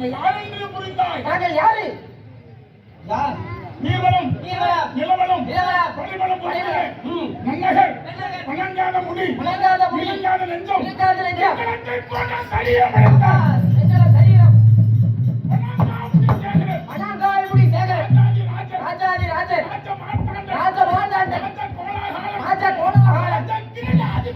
தாங்கள் யார் என்று புரிந்தாய் தாங்கள் யாரு? யார்? நீர்வளம் நீர்வளம், நிலவளம் நிலவளம், பரிமளம் புரிந்த ம். நன்னகர் நன்னகர், வணங்காத முடி. வணங்காத முடி, விளங்காத நெஞ்சம். விளங்காத நெஞ்சம். எங்களத்தை போன்ற சரியமடைந்த அப்பா, நெஞ்சல சரீரம். சேகரன். மணங்கால்குடி சேகரன் ராஜாதி ராஜன். ராஜ மார்த்தாண்டன். ராஜ மார்த்தாண்டன். ராஜ கோலாகலன். ராஜ கோலாகலன். ராஜ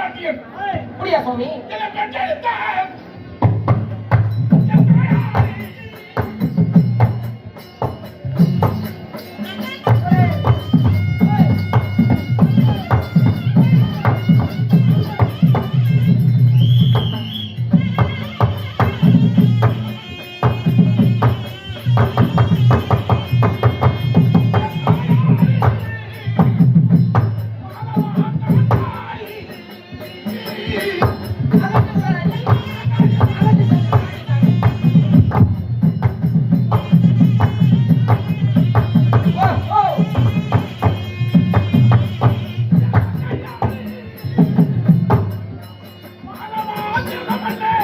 பெயர் கங்கராட்டியன் என Vamos,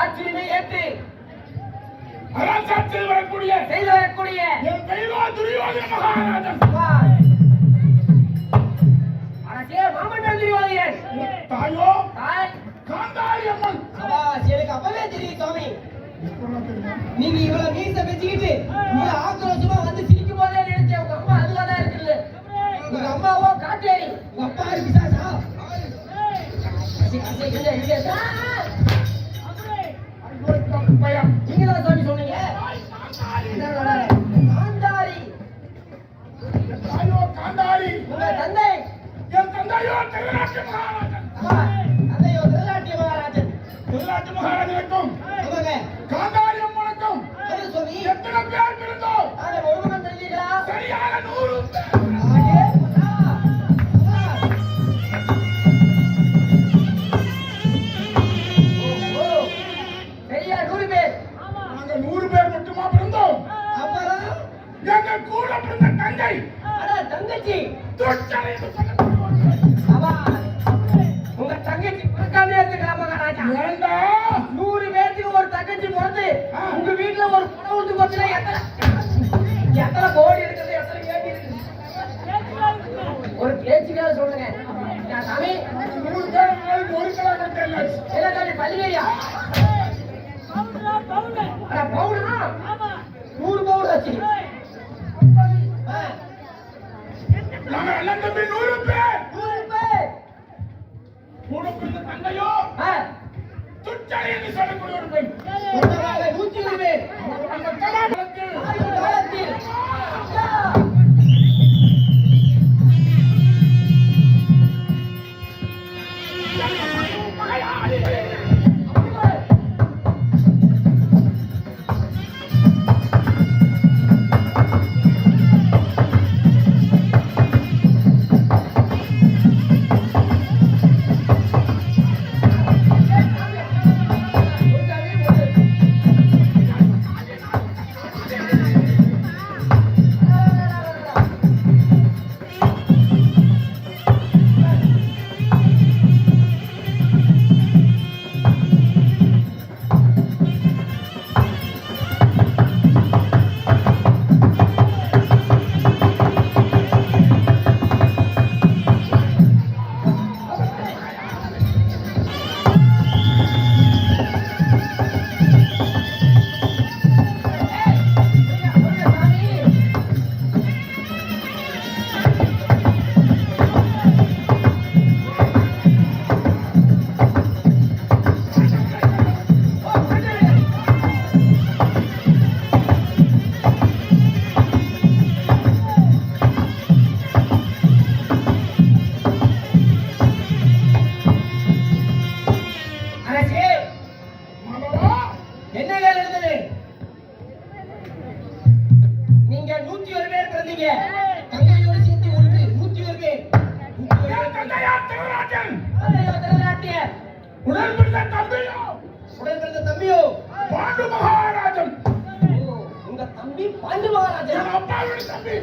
ஆட்சியுரிமை ஏற்று அரசாட்சியில் வரக்கூடிய செய்து வரக்கூடிய என் பெயரோ துரியோதன மகாராஜன். அரசே மாமன்னர் துரியோதனன். தாயோ தாய். காந்தாரி அம்மன் எனக்கு அப்பவே தெரியும் சாமி எப்படின்னா தெரியும்? நீங்க இவ்வளவு மீச வச்சுக்கிட்டு இவ்வளவு ஆக்ரோஷமா வந்து சிரிக்கும் போதே நினைச்சேன். உங்க அம்மா அதுவாதான் இருக்குது. உங்க அம்மாவோ காட்டேரி. உங்க அப்பா அசி, காந்தாரி. உங்க தந்தை. என் தந்தையோ திருநாட்டு عليه தம்பி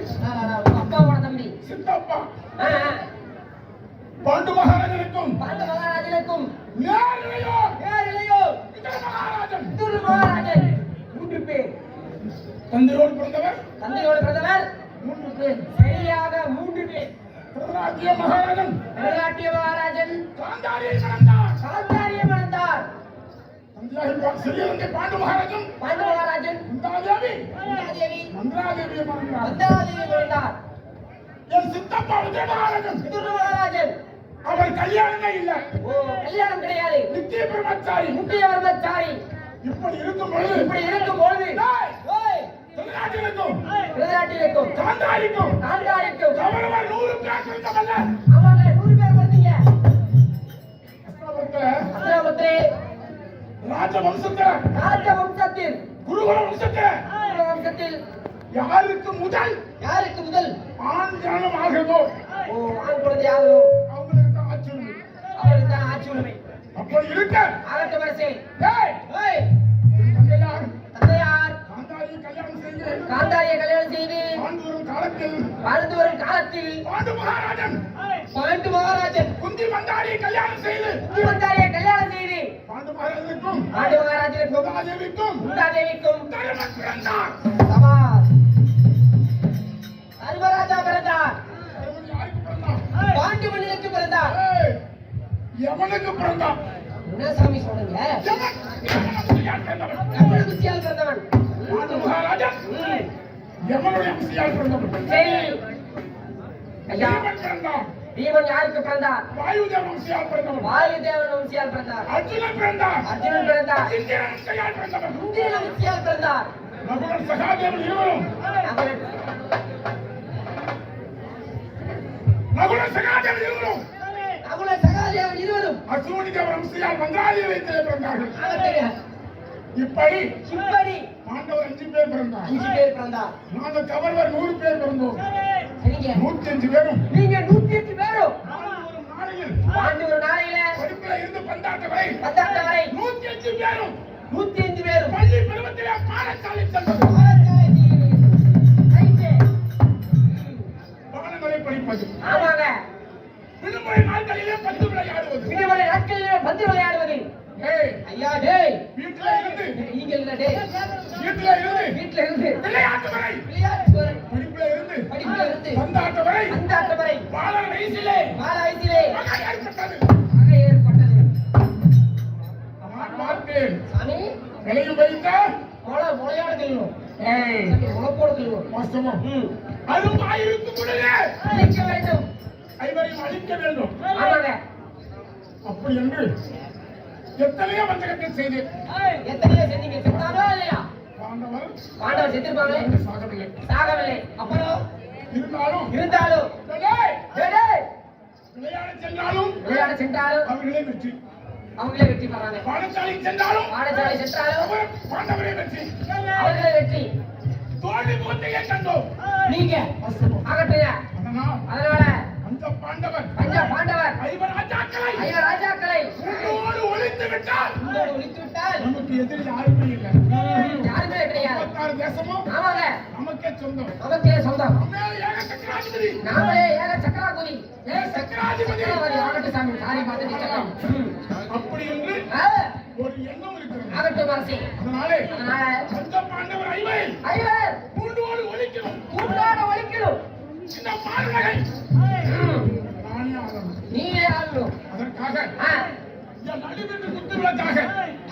அப்பாவோட தம்பி சித்தப்பா. பாண்டு மகாராஜனுக்கும் பாண்டு மகாராஜனுக்கும் நேரிலையோ. இதர மகாராஜன் துரு மகாராஜன் மூன்று பேர். தந்தையோடு பிறந்தவர். தந்தையோட பிரதமர் மூன்று பேர். சரியாக மூன்று பேர். மகாராஜன். மகாராஜன். காந்தாரியை மணந்தார் பாண்டு மகாராஜன் பாண்டு மகாராஜன் குந்தாதேவி குந்தாதேவி மந்திராதேவியை மணந்தார் என் சித்தப்பா விஜய மகாராஜன் மகாராஜன் அவர் கல்யாணமே இல்லை. ஓ கல்யாணம் கிடையாது. நித்திய பிரம்மச்சாரி முக்கிய இப்படி இருக்கும் பொழுது இப்படி இருக்கும் பொழுது வம்சத்துல ராஜ வம்சத்தில். குருகுல வம்சத்துல. வம்சத்தில். யாருக்கு முதல்? யாருக்கு முதல்? ஆண் ஜனனம் ஆகிறதோ ஓ ஆண் குழந்தையாகவோ அவங்களுக்கு தான் ஆட்சி உண்டு. அவருக்கு தான் ஆட்சி உரிமை. அப்படி இருக்க. தந்தையார். தந்தையார். காந்தாரியை கல்யாணம் செய்து. காந்தாரியை கல்யாணம் செய்து. ஆண்டு வரும் காலத்தில். வாழ்ந்து வரும் காலத்தில். பாண்டு மகாராஜன். பாண்டு மகாராஜன். குந்தி மந்தாரியை கல்யாணம் செய்து. குந்திமந்தாரியை கல்யாணம் செய்து பாண்டு மகாராஜனுக்கும் பாண்டு மகாராஜனுக்கும் பிறந்தார். தர்மராஜா பிறந்தார்? பாண்டு மன்னனுக்கு பிறந்தார். பிறந்தான் என்ன சாமி பிறந்தவன்? பிறந்தவன். சரி. ஐயா பீமன் பிறந்தான் பீமன் யாருக்கு பிறந்தார்? வாயுதேவ வம்சியால் பிறந்தவன் வாயு தேவன் வம்சியால் பிறந்தார். அர்ஜுனன் பிறந்தான் அர்ஜுனன் பிறந்தார். இந்திரன் வம்சையால் பிறந்தவன் இந்திரன் வம்சியால் பிறந்தார். நகுலன் சகாதேவன் இருவரும். நகுலன் சகாதேவன் இருவரும். அகுல சகாதேவன் இருவரும். அசுவனி தேவ வம்சையால் மந்திராலய வைத்திலே பிறந்தார்கள் இப்படி இப்படி. பாண்டவர் அஞ்சு பேர் பிறந்தார். அஞ்சு பேர் பிறந்தார். நாங்கள் கவர்வர் நூறு பேர் பிறந்தோம். சரிங்க. நூத்தி அஞ்சு பேரும் நீங்க நூத்தி எட்டு பேரும் ஒரு நாளையில் ஆண்டு ஒரு நாளையில படிப்புல இருந்து பத்தாண்டு வரை நூத்தி அஞ்சு பேரும். நூத்தி அஞ்சு பேரும். பள்ளி பருவத்திலே பாடசாலை செல்வது. பாடங்களை படிப்பது. ஆமாங்க. விடுமுறை நாட்களிலே பந்து விளையாடுவது. விடுமுறை நாட்களிலே பந்து விளையாடுவது. ஐயா டேய். வீட்டுல இருந்து. நீங்க இல்ல டேய். வீட்டுல இருந்து. வீட்டுல இருந்து. விளையாட்டு வரை. விளையாட்டு வாஸ்தவம் அதுவும் ஆயிருக்கும் பொழுது அழிக்க வேண்டும். ஐவரையும் அழிக்க வேண்டும். அப்படி என்று எத்தனையோ வஞ்சகத்தை செய்து எத்தனையோ செஞ்சீங்க. செத்தாரோ இல்லையா? பாண்டவர் பாண்டவர் செத்திருப்பாங்களே? சாகவில்லை. சாகவில்லை. அப்புறம்? இருந்தாலும் இருந்தாலும்? விளையாட சென்றாலும் விளையாட சென்றாலும் அவர்களே வெற்றி. அவங்களே வெற்றி பெறாங்க. பாடசாலைக்கு சென்றாலும் பாடசாலை சென்றாலும் பாண்டவரே வெற்றி. அவர்களே வெற்றி. தோல்வி முகத்தையே கண்டோம் நீங்க. ஆகட்டுங்க அதனால் அந்த பாண்டவர். பஞ்ச பாண்டவர். ஐவர் ராஜாக்களை. ஐயா ராஜாக்களை. உன்னோடு ஒழித்து விட்டால். உங்களோடு ஒழித்து விட்டால். நமக்கு எதிரி யாருமே இல்லை. யாருமே கிடையாது. முப்பத்தாறு தேசமும் ஆமாங்க. நமக்கே சொந்தம். நமக்கே சொந்தம். நம்மே ஏக சக்கராதிபதி. நாமளே ஏக சக்கராகுதி ஏ சக்கராதிபதி. ஆகட்டும் சாமி சாரி பார்த்துட்டு செல்லாம் அப்படி என்று ஒரு எண்ணம் இருக்கிறது. ஆகட்டும் அரசி. அதனாலே அதனால அந்த பாண்டவர் ஐவர். அதற்காக நடுவென்று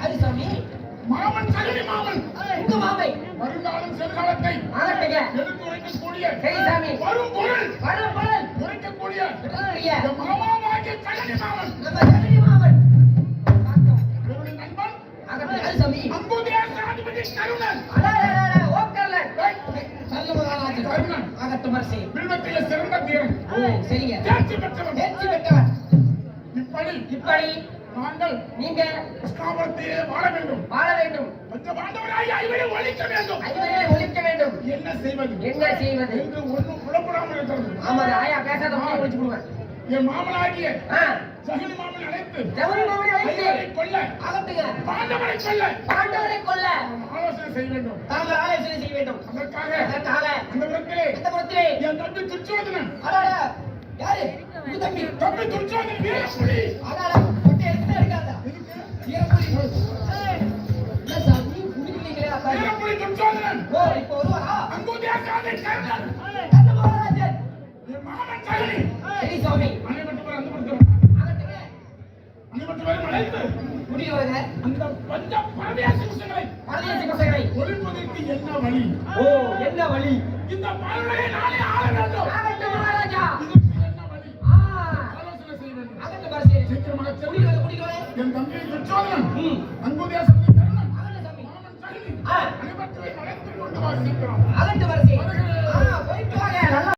அது சாமி. மாமன் சகடி மாமன். உங்க மாமை வருங்காலம் செல்காலத்தை ஆகட்டுங்க எடுத்து உரைக்கக்கூடிய சரி சாமி. வரும் பொருள். வரும் பொருள். உரைக்கக்கூடிய இந்த மாமாவாகிய சகடி மாமன். நம்ம சாமி அம்புதேசாதிபதி கருணன். அடாடாடா, ஓக்கர்லன். நல்ல மகாராஜன் கருணன். ஆகட்டும் அரசே வில்வத்திலே சிறந்த தீரன் ஓ, சரிங்க. தேர்ச்சி பெற்றவன். தேர்ச்சி பெற்றவர் இப்படி இப்படி நாங்கள் நீங்க கிருஷ்ணாபுரத்தையே வாழ வேண்டும். வாழ வேண்டும். பாண்டவராய் ஐவரை ஒழிக்க வேண்டும். ஐவரை ஒழிக்க வேண்டும். என்ன செய்வது? என்ன செய்வது? என்று ஒன்றும் புலப்படாமல் இருக்கிறது. ஆமாங்க ஆயா பேசாத ஒழிச்சு விடுவேன் என் மாமனாகிய சகனி மாமன் அழைத்து ஜவுளி மாமனை அழைத்து கொல்ல. அகட்டுங்க பாண்டவரை கொல்ல. பாண்டவரை கொல்ல. ஆலோசனை செய்ய வேண்டும். தாங்கள் ஆலோசனை செய்ய வேண்டும். அதற்காக அதற்காக. அந்த விதத்திலே இந்த புறத்திலே. என் தம்பி துர்ச்சோதனன். அடாடா. யாரு? உங்க தம்பி. தம்பி துர்ச்சோதனன் வீரப்புலி அடாடா. கொட்டை எடுத்து எடுக்காதா ஈரப்புலி ஏய், என்ன சாமி? குடிக்கிறீங்களே அத்தாடி. வீரப்புலி துர்ச்சோதனன். ஓ இப்போ வருவாரா? அங்குதியாக்காதை கர்ணன். கண்ண மகாராஜன் என்ன வழி? ஓ என்ன வழி? இந்த மருளையை நாளே ஆள வேண்டும். ஆகட்டும் மகாராஜா. என் தம்பி துச்சோதனன் அன்புதேச அகட்டு வரிசை போயிட்டு வாங்க.